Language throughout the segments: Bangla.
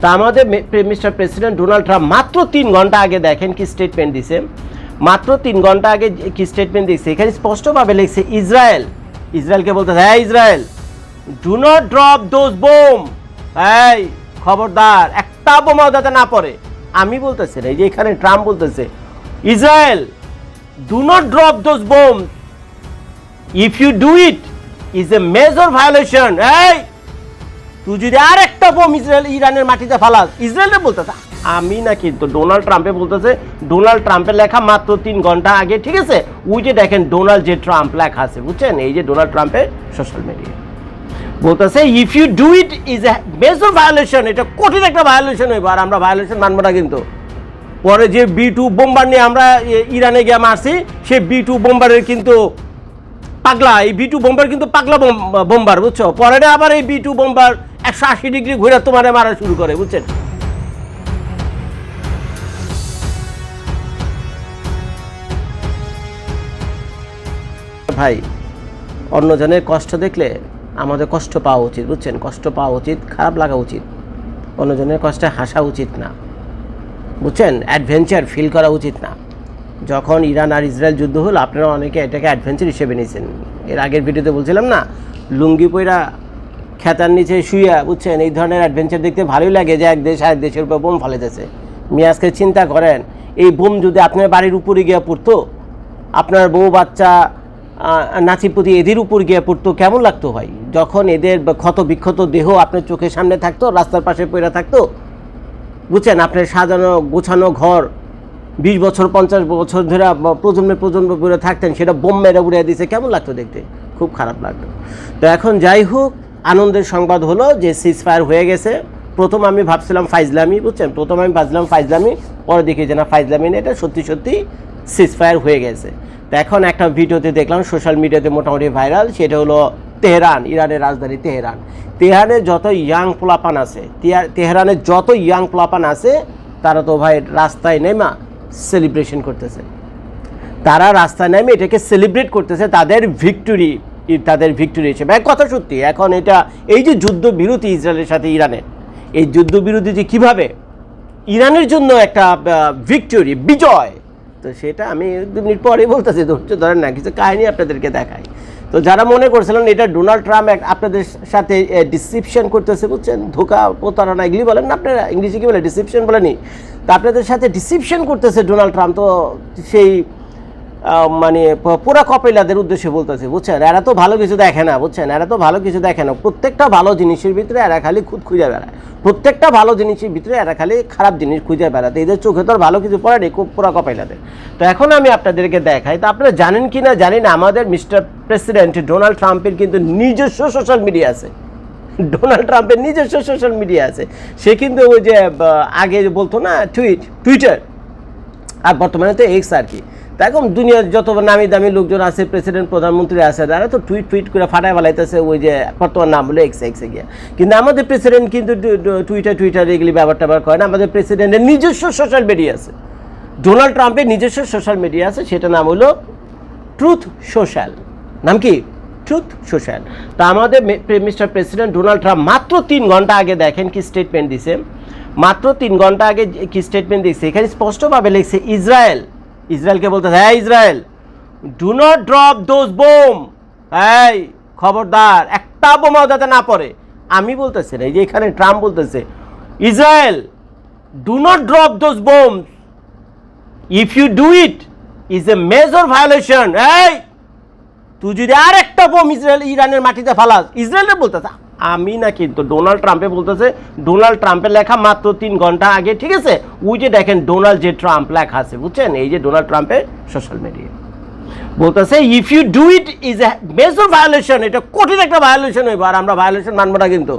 তা আমাদের মিস্টার প্রেসিডেন্ট ডোনাল্ড ট্রাম্প মাত্র তিন ঘণ্টা আগে দেখেন কি স্টেটমেন্ট দিছে। মাত্র তিন ঘণ্টা আগে কি স্টেটমেন্ট দিচ্ছে এখানে স্পষ্টভাবে লিখছে, ইসরায়েল ইসরায়েলকে বলতে হ্যাঁ Israel do not drop those bomb এই, খবরদার, একটা বোমাও যাতে না পড়ে। আমি বলতেছি না, এই যে এখানে ট্রাম্প বলতেছে, Israel do not drop those bomb if you do it is a major violation এই তুই যদি আর একটা বোম ইসরায়েল, ইরানের মাটিতে ফালাস ইসরায়েলে বলতেছে, আমি না কিন্তু ডোনাল্ড ট্রাম্পে বলতেছে, ডোনাল্ড ট্রাম্পের লেখা মাত্র তিন ঘণ্টা আগে, ঠিক আছে? ওই যে দেখেন ডোনাল্ড যে ট্রাম্প লেখা আছে, বুঝছেন? এই যে ডোনাল্ড ট্রাম্পের সোশ্যাল মিডিয়া বলতেছে if you do it is a major violation এটা কঠিন একটা ভায়োলেশন হইব, আর আমরা ভায়োলেশন মানবো না কিন্তু। পরে যে বি টু বোম্বার নিয়ে আমরা ইরানে গিয়ে মারছি, সে বি টু বোম্বারের কিন্তু পাগলা। এই বি টু বোম্বার কিন্তু পাগলা বোম- বোম্বার, বুঝছ? পরে আবার এই বি টু বোম্বার একশো আশি ডিগ্রি ঘুরে তোমারে মারা শুরু করে, বুঝছেন? ভাই, অন্যজনের কষ্ট দেখলে আমাদের কষ্ট পাওয়া উচিত, বুঝছেন? কষ্ট পাওয়া উচিত, খারাপ লাগা উচিত। অন্যজনের কষ্টে হাসা উচিত না, বুঝছেন? অ্যাডভেঞ্চার ফিল করা উচিত না। যখন ইরান আর ইসরায়েল যুদ্ধ হলো, আপনারা অনেকে এটাকে অ্যাডভেঞ্চার হিসেবে নিয়েছেন। এর আগের ভিডিওতে বলছিলাম না, লুঙ্গি পইরা খেতার নিচে শুইয়া, বুঝছেন? এই ধরনের অ্যাডভেঞ্চার দেখতে ভালোই লাগে যে এক দেশ আরেক দেশের উপর বোম ফেলেতেছে মিয়াজকে চিন্তা করেন, এই বোম যদি আপনার বাড়ির উপরে গিয়ে পড়তো, আপনার বউ বাচ্চা নাচিপুতি এদের উপর গিয়ে পড়তো, কেমন লাগতো ভাই? যখন এদের ক্ষত বিক্ষত দেহ আপনার চোখের সামনে থাকতো, রাস্তার পাশে পড়ে থাকতো, বুঝছেন? আপনার সাজানো, গোছানো ঘর, বিশ বছর, পঞ্চাশ বছর ধরে প্রজন্মে প্রজন্ম ধরে থাকতেন, সেটা বোম মেরে উড়িয়ে দিছে, কেমন লাগতো দেখতে? খুব খারাপ লাগতো। তো এখন যাই হোক আনন্দের সংবাদ হলো যে সিজ ফায়ার হয়ে গেছে। প্রথম আমি ভাবছিলাম ফাইজলামি, বুঝছেন? প্রথম আমি ভাবছিলাম ফাইজলামি, পরে দেখি যে না, ফাইজলামি না এটা সত্যি সত্যি সিজ ফায়ার হয়ে গেছে। তো এখন একটা ভিডিওতে দেখলাম সোশ্যাল মিডিয়াতে মোটামুটি ভাইরাল সেটা হলো তেহরান, ইরানের রাজধানী তেহরান। তেহরানের যত ইয়াং পোলাপান আছে, তেহা- তেহরানের যত ইয়াং পোলাপান আছে, তারা তো ভাই রাস্তায় নেমা সেলিব্রেশন করতেছে। তারা রাস্তায় নেমে এটাকে সেলিব্রেট করতেছে, তাদের ভিক্টরি তাদের ভিক্টরি হিসেবে এক কথা সত্যি, এখন এটা, এই যে যুদ্ধ বিরতি ইসরায়েলের সাথে ইরানের, এই যুদ্ধ বিরতি যে কীভাবে, ইরানের জন্য একটা ভিক্টরি বিজয়, তো সেটা আমি দু মিনিট পরে বলতেছি, ধৈর্য ধরেন না, কিছু কাহিনী আপনাদেরকে দেখাই। তো যারা মনে করছিলেন এটা ডোনাল্ড ট্রাম্প এক- আপনাদের সাথে ডিসিপশন করতেছে, বুঝছেন? ধোকা, প্রতারণা, এগুলি বলেন না আপনারা ইংলিশে কি বলে ডিসিপশন বলেনি। তো আপনাদের সাথে ডিসিপশন করতেছে ডোনাল্ড ট্রাম্প, তো সেই মানে পুরা কপিলাদের উদ্দেশ্যে বলতেছে, বুঝছেন? এরা তো ভালো কিছু দেখে না, বুঝছেন? এরা তো ভালো কিছু দেখে না। প্রত্যেকটা ভালো জিনিসের ভিতরে এরা খালি খুদ খুঁজে বেড়ায়। প্রত্যেকটা ভালো জিনিসের ভিতরে এরা খালি খারাপ জিনিস খুঁজে বেড়াতে। এদের চোখে তো আর ভালো কিছু পড়েনি খুব পুরা কপাইলাদের তো এখন আমি আপনাদেরকে দেখাই, তো আপনারা জানেন কি না জানি না, আমাদের মিস্টার প্রেসিডেন্ট ডোনাল্ড ট্রাম্পের কিন্তু নিজস্ব সোশ্যাল মিডিয়া আছে। ডোনাল্ড ট্রাম্পের নিজস্ব সোশ্যাল মিডিয়া আছে। সে কিন্তু ওই যে আগে বলতো না, টুইট, টুইটার। আর বর্তমানে তো এক্স আর কি। তা এখন দুনিয়ার যত নামি দামি লোকজন আছে প্রেসিডেন্ট প্রধানমন্ত্রী আছে, তারা তো টুইট টুইট করে ফাটায় ফেলাইতেছে ওই যে বর্তমান নাম হলো এক্স এক্সে গিয়ে। কিন্তু আমাদের প্রেসিডেন্ট কিন্তু টুইটার টুইটার এগুলি ব্যবহার ট্যাবার করে না। আমাদের প্রেসিডেন্টের নিজস্ব সোশ্যাল মিডিয়া আছে। ডোনাল্ড ট্রাম্পের নিজস্ব সোশ্যাল মিডিয়া আছে সেটা নাম হলো ট্রুথ সোশ্যাল নাম কি? ট্রুথ সোশ্যাল তা আমাদের মিস্টার প্রেসিডেন্ট ডোনাল্ড ট্রাম্প মাত্র তিন ঘণ্টা আগে দেখেন কি স্টেটমেন্ট দিছে। মাত্র তিন ঘণ্টা আগে কি স্টেটমেন্ট দিচ্ছে এখানে স্পষ্টভাবে লিখছে, ইসরায়েল ইসরায়েলকে বলতে হ্যাঁ Israel do not drop those bomb এই, খবরদার, একটা বোমাও যাতে না পড়ে। আমি বলতেছি না, এই যে এখানে ট্রাম্প বলতেছে, Israel do not drop those bomb if you do it is a major violation এই, তুই যদি আর একটা বোম ইসরায়েল, ইরানের মাটিতে ফালাস ইসরায়েলে বলতেছে আমি না কিন্তু ডোনাল্ড ট্রাম্পে বলতেছে ডোনাল্ড ট্রাম্পের লেখা মাত্র তিন ঘণ্টা আগে, ঠিক আছে? ওই যে দেখেন ডোনাল্ড যে ট্রাম্প লেখা আছে, বুঝছেন? এই যে ডোনাল্ড ট্রাম্পের সোশ্যাল মিডিয়া বলতেছে if you do it is a major violation এটা কঠিন একটা ভায়োলেশন হইব, আর আমরা ভায়োলেশন মানবো না কিন্তু।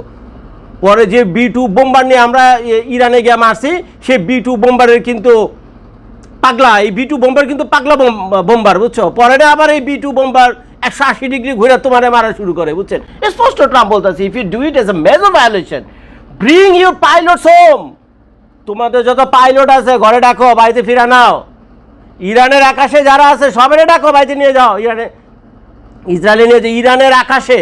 পরে যে বি টু বোম্বার নিয়ে আমরা ইরানে গিয়ে মারছি, সে বি টু বোম্বারের কিন্তু পাগলা। এই বি টু বোম্বার কিন্তু পাগলা বোম- বোম্বার বুঝছ? পরে আবার এই বি টু বোম্বার একশো আশি ডিগ্রি ঘুরে তোমার মারা শুরু করে, বুঝছেন? স্পষ্ট ট্রাম্প বলতেছে if you do it is a major violation bring your pilots home তোমাদের যত পাইলট আছে, ঘরে ডাকো, বাড়িতে ফিরা নাও। ইরানের আকাশে যারা আছে সবাই ডাকো, বাড়িতে নিয়ে যাও। ইরানে, ইসরায়েলে নিয়ে যে ইরানের আকাশে।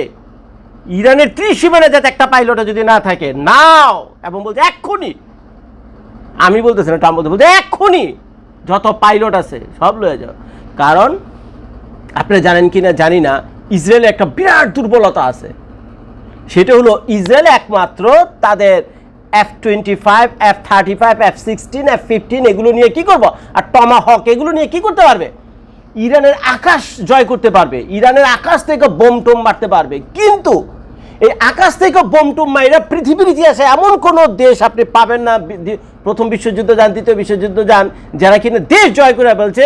ইরানের ত্রিসীমানে যাতে একটা পাইলটও যদি না থাকে, নাও। এবং বলছে, এক্ষুনি। আমি বলতেছি না, ট্রাম্প বলতে বলতে এক্ষুনি। যত পাইলট আছে, সব লয়ে যাও। কারণ আপনি জানেন কি না জানি না, ইসরায়েলে একটা বিরাট দুর্বলতা আছে। সেটা হলো ইসরায়েল একমাত্র তাদের F twenty five F thirty five F sixteen F fifteen এগুলো নিয়ে কী করব? আর টমা হক এগুলো নিয়ে কী করতে পারবে? ইরানের আকাশ জয় করতে পারবে। ইরানের আকাশ থেকে বোম টোম মারতে পারবে। কিন্তু এই আকাশ থেকে বোম টোম মাইরা পৃথিবীর ইতিহাসে এমন কোনো দেশ আপনি পাবেন না। প্রথম বিশ্বযুদ্ধ যান, দ্বিতীয় বিশ্বযুদ্ধ যান, যারা কিনা দেশ জয় করে ফেলছে,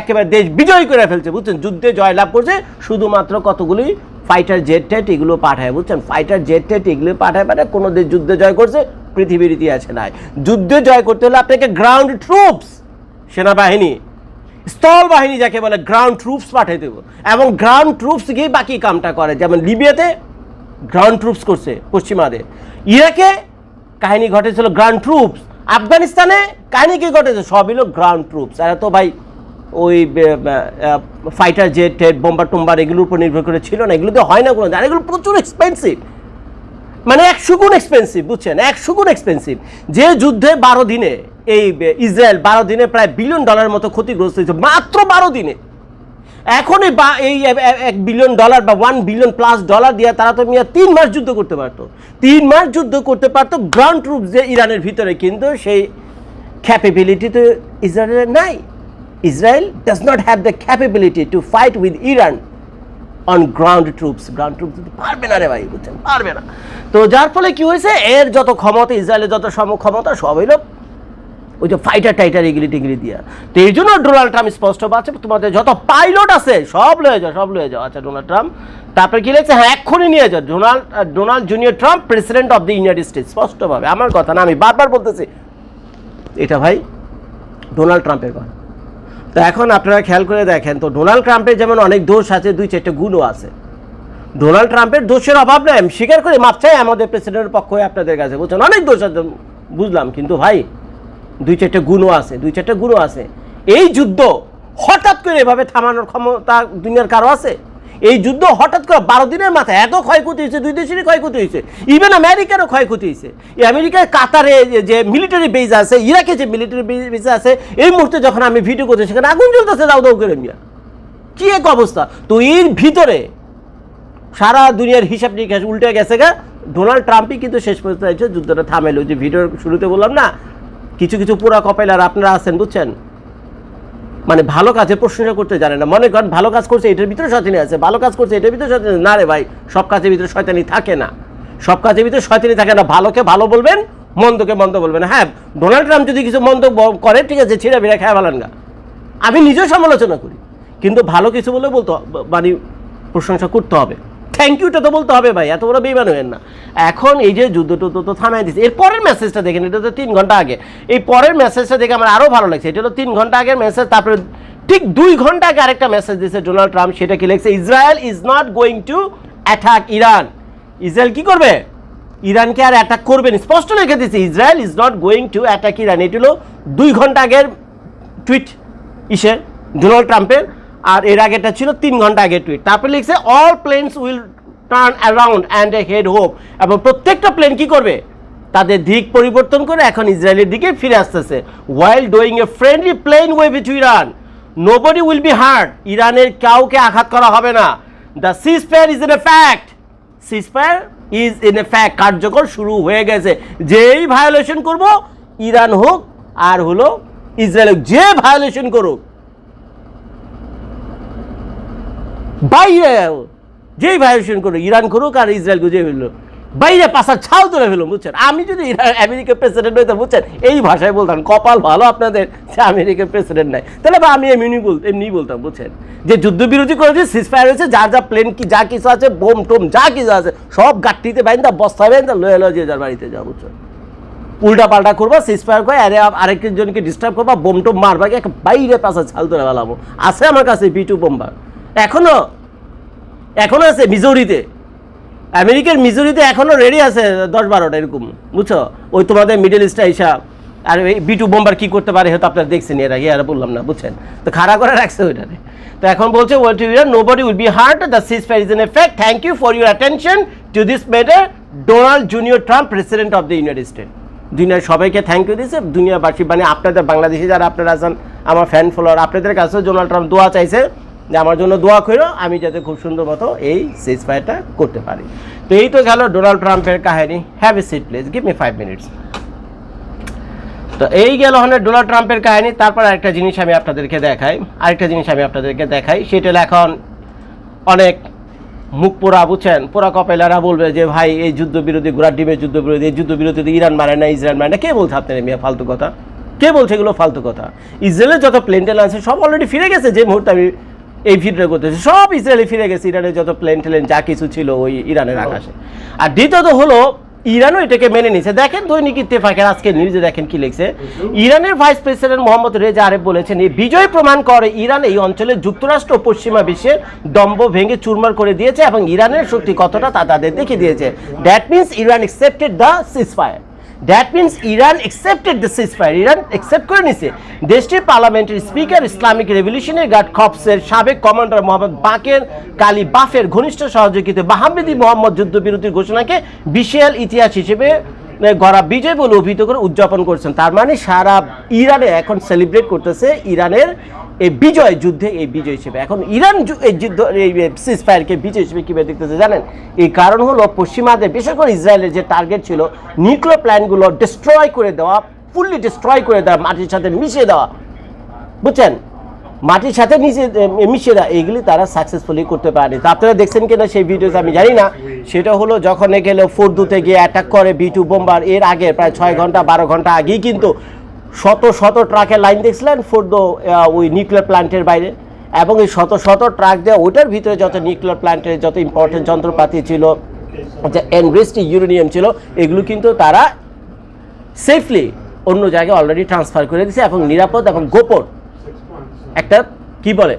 একেবারে দেশ বিজয় করে ফেলছে, বুঝছেন? যুদ্ধে জয়লাভ করছে, শুধুমাত্র কতগুলি ফাইটার জেট টেট এগুলো পাঠায়, বুঝছেন? ফাইটার জেট টেট এগুলো পাঠায় পাঠায় কোনো দেশ যুদ্ধে জয় করছে, পৃথিবীর ইতিহাসে নাই। যুদ্ধে জয় করতে হলে আপনাকে গ্রাউন্ড ট্রুপস সেনাবাহিনী, স্থল বাহিনী যাকে বলে গ্রাউন্ড ট্রুপস পাঠিয়ে দেবো এবং গ্রাউন্ড ট্রুপস গিয়ে বাকি কামটা করে, যেমন লিবিয়াতে গ্রাউন্ড ট্রুপস করছে পশ্চিমাদের। ইরাকে কাহিনী ঘটেছিল গ্রাউন্ড ট্রুপস আফগানিস্তানে কাহিনী কি ঘটেছে? সব হলো গ্রাউন্ড ট্রুপস এরা তো ভাই ওই ফাইটার জেট বোম্বার টোম্বার এগুলোর উপর নির্ভর করে ছিল না। এগুলো তো হয় না কোনো আর এগুলো প্রচুর এক্সপেন্সিভ মানে একশো গুণ এক্সপেন্সিভ বুঝছেন? একশো গুণ এক্সপেন্সিভ যে যুদ্ধে বারো দিনে, এই ইসরায়েল বারো দিনে প্রায় বিলিয়ন ডলার মতো ক্ষতিগ্রস্ত হয়েছে। মাত্র বারো দিনে। এখন এই বা এই এক বিলিয়ন ডলার বা ওয়ান বিলিয়ন প্লাস ডলার দিয়ে তারা তো মিয়া তিন মাস যুদ্ধ করতে পারতো। তিন মাস যুদ্ধ করতে পারতো গ্রাউন্ড ট্রুপ যে ইরানের ভিতরে কিন্তু সেই ক্যাপেবিলিটি তো ইসরায়েলের নাই। Israel does not have the capability to fight with Iran on ground troops ground troops পারবে না রে ভাই, বুঝছেন? পারবে না। তো যার ফলে কি হয়েছে? এর যত ক্ষমতা, ইসরায়েলের যত সম ক্ষমতা সব হইল ওই যে ফাইটার টাইটার এগুলি টেগুলি দিয়া। তো এই জন্য ডোনাল্ড ট্রাম্প স্পষ্ট পাচ্ছে তোমাদের যত পাইলট আছে, সব লয়ে যাও, সব লয়ে যাও। আচ্ছা ডোনাল্ড ট্রাম্প, তারপরে কি লিখছে হ্যাঁ এক্ষুনি নিয়ে যাও। Donald Donald junior Trump president of the United States স্পষ্টভাবে, আমার কথা না, আমি বারবার বলতেছি। এটা ভাই, ডোনাল্ড ট্রাম্পের কথা। তো এখন আপনারা খেয়াল করে দেখেন, তো ডোনাল্ড ট্রাম্পের যেমন অনেক দোষ আছে, দুই চারটে গুণও আছে। ডোনাল্ড ট্রাম্পের দোষের অভাব নেই, আমি স্বীকার করে, মাপ চাই আমাদের প্রেসিডেন্টের পক্ষ হয়ে আপনাদের কাছে। বুঝছেন অনেক দোষ আছে, বুঝলাম। কিন্তু ভাই দুই চারটে গুণও আছে, দুই চারটে গুণও আছে। এই যুদ্ধ হঠাৎ করে এভাবে থামানোর ক্ষমতা দুনিয়ার কারও আছে? এই যুদ্ধ হঠাৎ করে বারো দিনের মাথায় এত ক্ষয়ক্ষতি হয়েছে, দুই দেশেরই ক্ষয়ক্ষতি হয়েছে ইভেন আমেরিকারও ক্ষয়ক্ষতি হয়েছে। এই আমেরিকার কাতারে যে- মিলিটারি বেজ আছে, ইরাকে যে মিলিটারি বেজ আছে, এই মুহূর্তে যখন আমি ভিডিও করছি, সেখানে আগুন জ্বলতেছে দাউ দাউ করে মিয়া কি এক অবস্থা। তো এর ভিতরে সারা দুনিয়ার হিসাব নিকাশ উল্টে গেছে গা। ডোনাল্ড ট্রাম্পই কিন্তু শেষ পর্যন্ত যুদ্ধটা থামেলো যে ভিডিওর শুরুতে বললাম না কিছু কিছু পুরা কপাইলার আপনারা আছেন, বুঝছেন? মানে ভালো কাজে প্রশংসা করতে জানে না। মনে করেন, ভালো কাজ করছে, এটার ভিতরে শয়তানি আছে। ভালো কাজ করছে, এটার ভিতরে শয়তানি না রে ভাই, সব কাজের ভিতরে শয়তানি থাকে না। সব কাজের ভিতরে শয়তানি থাকে না। ভালোকে ভালো বলবেন, মন্দকে মন্দ বলবেন। হ্যাঁ ডোনাল্ড ট্রাম্প যদি কিছু মন্দ করে, ঠিক আছে, ছিঁড়া বিড়া খেয়া ভালান গা। আমি নিজেও সমালোচনা করি। কিন্তু ভালো কিছু বলে বলতে মানে প্রশংসা করতে হবে। থ্যাংক ইউটা তো বলতে হবে ভাই, এত বড় বেইমান হবেন না। এখন এই যে যুদ্ধ টুদ্ধ তো থামাই দিচ্ছে এর পরের মেসেজটা দেখেন, এটা তো তিন ঘণ্টা আগে। এই পরের মেসেজটা দেখে আমার আরও ভালো লাগছে। এটা হলো তিন ঘণ্টা আগের মেসেজ তারপরে ঠিক দুই ঘণ্টা আগে আরেকটা মেসেজ দিয়েছে ডোনাল্ড ট্রাম্প, সেটা কি লিখছে Israel is not going to attack Iran Israel কি করবে? ইরানকে আর অ্যাটাক করবেন স্পষ্ট লিখে দিয়েছে Israel is not going to attack Iran এটি হলো দুই ঘণ্টা আগের টুইট ইসের ডোনাল্ড ট্রাম্পের। আর এর আগেটা ছিল তিন ঘণ্টা আগে টুইট তারপরে লিখছে all planes will turn around and a head hope এবং প্রত্যেকটা প্লেন কি করবে? তাদের দিক পরিবর্তন করে এখন ইসরায়েলের দিকে ফিরে আসতেছে। While doing a friendly plane way with Iran nobody will be hurt ইরানের কাউকে আঘাত করা হবে না। The cease fire is in a fact cease fire is in a fact কার্যকর শুরু হয়ে গেছে। যেই ভায়োলেশন করব, ইরান হোক আর হলো ইসরায়েল হোক, যে ভায়োলেশন করুক বাইরে যেই ভায়োলেশন করুক ইরান করুক আর ইসরায়েল গুজে ফেলল বাইরে পাশার ছাল তুলে ফেলুন বুঝছেন? আমি যদি আমেরিকার প্রেসিডেন্ট হইতাম, বুঝছেন? এই ভাষায় বলতাম, কপাল ভালো আপনাদের, যে আমেরিকার প্রেসিডেন্ট নাই। তাহলে বা আমি এমনি বল, এমনি বলতাম, বুঝছেন? যে যুদ্ধবিরতি করেছে সিজফায়ার হয়েছে যার যা প্লেন কি, যা কিছু আছে, বোম টোম, যা কিছু আছে, সব গাট্টিতে বাইন্দা, বস্তায় বাইন্দা, লয়ে লয়ে যে যার বাড়িতে যাও, বুঝছেন? উল্টা পাল্টা করবা সিজফায়ার করে, আরে আরেকজনকে ডিস্টার্ব করবা, বোম টোম মারবা, এক বাইরে পাশা ছাল তুলে ফেলাবো। আছে আমার কাছে পিটু বোম্বার এখনও? এখনও আছে, মিজোরিতে। আমেরিকার মিজোরিতে এখনও রেডি আছে দশ বারোটা এরকম, বুঝছ? ওই তোমাদের মিডল ইস্টটা হিসাব আর এই বিটু বোম্বার কি করতে পারে হয়তো আপনারা দেখছেন এর আগে আর বললাম না, বুঝছেন? তো খাড়া করে রাখছে ওইটারে। তো এখন বলছে well to your nobody will be hurt the cease fire is in effect thank you for your attention to this matter Donald junior Trump president of the United State দুনিয়ার সবাইকে থ্যাংক ইউ দিয়েছে, দুনিয়াবাসী মানে আপনাদের বাংলাদেশে যারা আপনারা আছেন, আমার ফ্যান ফলোয়ার আপনাদের কাছেও ডোনাল্ড ট্রাম্প দোয়া চাইছে যে আমার জন্য দোয়া করো আমি যাতে খুব সুন্দর মতো এই সিজ ফায়ারটা করতে পারি। তো এই তো গেল ডোনাল্ড ট্রাম্পের কাহিনী। Have a seat please give me five minutes তো এই গেল হলে ডোনাল্ড ট্রাম্পের কাহিনী। তারপর আরেকটা জিনিস আমি আপনাদেরকে দেখাই। আরেকটা জিনিস আমি আপনাদেরকে দেখাই। সেটা এখন অনেক মুখ পোড়া, বুঝছেন? পোড়া কপেলারা বলবে যে, ভাই, এই যুদ্ধ বিরোধী গোড়ার ডিমের যুদ্ধ বিরোধী এই যুদ্ধ বিরোধী ইরান মারে না, ইসরায়েল মারে না। কে বলছে আপনার মিয়া ফালতু কথা? কে বলছে এগুলো ফালতু কথা? ইসরায়েলের যত প্লেন টেন আছে, সব অলরেডি ফিরে গেছে যে মুহূর্তে আমি এই ভিডিও করতেছে। সব ইসরায়েলে ফিরে গেছে ইরানের যত প্লেন টেলেন যা কিছু ছিল ওই ইরানের আকাশে। আর দ্বিতীয়ত হলো ইরানও এটাকে মেনে নিছে দেখেন দৈনিক ইত্তেফাকের আজকে নিউজে দেখেন কি লিখছে। ইরানের vice president Mohammad Reza Aref বলেছেন এই বিজয় প্রমাণ করে ইরান এই অঞ্চলে যুক্তরাষ্ট্র পশ্চিমা বিশ্বের দম্ভ ভেঙে চুরমার করে দিয়েছে এবং ইরানের শক্তি কতটা তা তাদের দেখিয়ে দিয়েছে। That means Iran accepted the ceasefire that means Iran accepted the ceasefire Iran accept করে নিছে। দেশটির পার্লামেন্টের স্পিকার ইসলামিক রেভলিউশনারি গার্ড খপসের সাবেক কমান্ডার মোহাম্মদ বাকের, কালী বাফের ঘনিষ্ঠ সহযোগিতা বাহামেদি মোহাম্মদ যুদ্ধবিরতির ঘোষণাকে বিশাল ইতিহাস হিসেবে গড়া বিজয় বলে অভিহিত করে উদযাপন করছেন। তার মানে সারা ইরানে এখন সেলিব্রেট করতেছে ইরানের এই বিজয় যুদ্ধে এই বিজয় হিসেবে। এখন ইরান এই যুদ্ধ, এই সিজফায়ারকে বিজয় হিসেবে কীভাবে দেখতেছে জানেন? এই কারণ হলো পশ্চিমাদের বিশেষ করে ইসরায়েলের যে টার্গেট ছিল নিউক্লিয়ার প্ল্যানগুলো ডিস্ট্রয় করে দেওয়া ফুললি ডিস্ট্রয় করে দেওয়া, মাটির সাথে মিশিয়ে দেওয়া। বুঝছেন? মাটির সাথে নিচে মিশিয়ে দেওয়া, এইগুলি তারা সাকসেসফুলি করতে পারেনি। তা আপনারা দেখছেন কিনা সেই ভিডিওস আমি জানি না। সেটা হলো যখন গেল ফোরদুতে গিয়ে অ্যাটাক করে বি টু বোম্বার এর আগে প্রায় ছয় ঘণ্টা, বারো ঘণ্টা আগেই কিন্তু শত শত ট্রাকের লাইন দেখছিলেন ফোরদো ওই নিউক্লিয়ার প্ল্যান্টের বাইরে। এবং এই শত শত ট্রাক দেওয়া ওইটার ভিতরে যত নিউক্লিয়ার প্ল্যান্টের যত ইম্পর্টেন্ট যন্ত্রপাতি ছিল, যে এনরিস্ট ইউরেনিয়াম ছিল, এগুলো কিন্তু তারা সেফলি অন্য জায়গায় অলরেডি ট্রান্সফার করে দিয়েছে এবং নিরাপদ এবং গোপন। একটা কি বলে?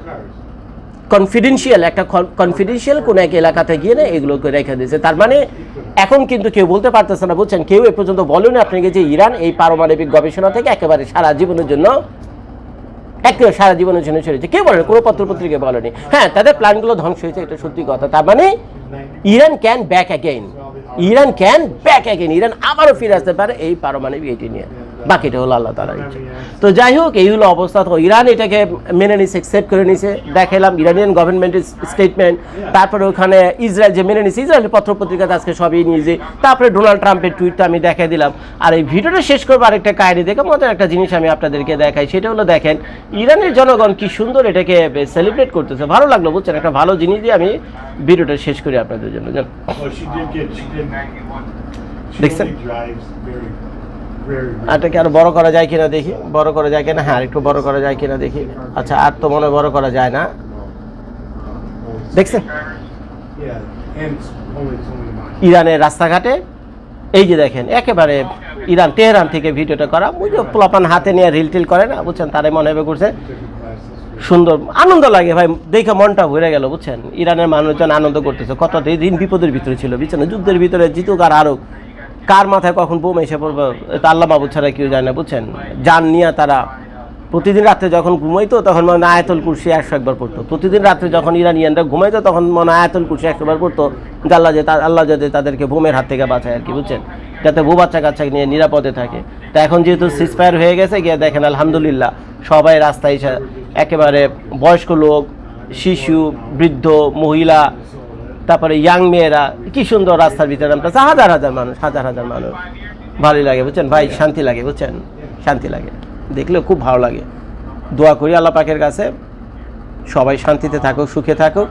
কনফিডেন্সিয়াল একটা কনফিডেন্সিয়াল কোন এক এলাকাতে গিয়ে না এগুলোকে রেখে দিয়েছে। তার মানে এখন কিন্তু কেউ বলতে পারতেছে না, বুঝছেন? কেউ এ পর্যন্ত বলেনি আপনাকে যে ইরান এই পারমাণবিক গবেষণা থেকে একেবারে সারা জীবনের জন্য, একেবারে সারা জীবনের জন্য ছেড়েছে কেউ বলেনি, কোনো পত্রপত্রিকা বলেনি। হ্যাঁ তাদের প্ল্যানগুলো ধ্বংস হয়েছে, এটা সত্যি কথা। তার মানে Iran can back again Iran can back again Iran আবারও ফিরে আসতে পারে এই পারমাণবিক এটি নিয়ে। বাকিটা হলো আল্লাহ তালার ইচ্ছে। তো যাই হোক এই হলো অবস্থা। তো ইরান এটাকে মেনে নিছে অ্যাকসেপ্ট করে নিছে। দেখালাম ইরানিয়ান গভর্নমেন্টের স্টেটমেন্ট তারপরে ওখানে ইসরায়েল যে মেনে নিছে ইসরায়েলের পত্রপত্রিকাতে আজকে সবই নিয়েছে তারপরে ডোনাল্ড ট্রাম্পের টুইটটা আমি দেখাই দিলাম। আর এই ভিডিওটা শেষ করব আরেকটা কাহিনী দেখে। মজার একটা জিনিস আমি আপনাদেরকে দেখাই সেটা হলো দেখেন ইরানের জনগণ কি সুন্দর এটাকে সেলিব্রেট করতেছে। ভালো লাগল বুঝছেন? একটা ভালো জিনিস দিয়ে আমি ভিডিওটা শেষ করি আপনাদের জন্য। জান। Very. এটাকে আরও বড় করা যায় কিনা দেখি? বড় করা যায় কিনা? হ্যাঁ একটু বড় করা যায় কিনা দেখি। আচ্ছা আর তো মনে বড় করা যায় না। দেখছেন. ইরানের রাস্তাঘাটে এই যে দেখেন একেবারে ইরান তেহরান থেকে ভিডিওটা করা। ওই যে পোলাপান হাতে নিয়ে রিল টিল করে না বুঝছেন? তারাই মনে হবে করছে. সুন্দর আনন্দ লাগে ভাই দেখে মনটা ভরে গেল বুঝছেন? ইরানের মানুষজন আনন্দ করতেছে। কত দিন বিপদের ভিতরে ছিল বুঝছেন? যুদ্ধের ভিতরে জিতুক আর আরও কার মাথায় কখন বোম এসে পড়বে, এটা আল্লাহ বাবু ছাড়া কেউ যায় না, বুঝছেন? যান নিয়ে তারা প্রতিদিন রাত্রে যখন ঘুমাইতো, তখন মনে আয়াতুল কুরসি একশো একবার পড়তো। প্রতিদিন রাত্রে যখন ইরানিয়ানরা ঘুমাইতো, তখন মনে আয়াতুল কুরসি একশো বার পড়তো। যে আল্লাহ যে আল্লাহ যাতে তাদেরকে বোমের হাত থেকে বাঁচায় আর কি, বুঝছেন? যাতে বউ বাচ্চা কাচ্চা নিয়ে নিরাপদে থাকে। তা এখন যেহেতু সিসফায়ার হয়ে গেছে, গিয়ে দেখেন আলহামদুলিল্লাহ সবাই রাস্তায় একেবারে বয়স্ক লোক, শিশু, বৃদ্ধ, মহিলা তারপরে ইয়াং মেয়েরা কি সুন্দর রাস্তার ভিতরে নামতেছে হাজার হাজার মানুষ হাজার হাজার মানুষ। ভালোই লাগে বুঝছেন? ভাই শান্তি লাগে বুঝছেন? শান্তি লাগে। দেখলে খুব ভালো লাগে। দোয়া করি আল্লাহ পাকের কাছে। সবাই শান্তিতে থাকুক সুখে থাকুক।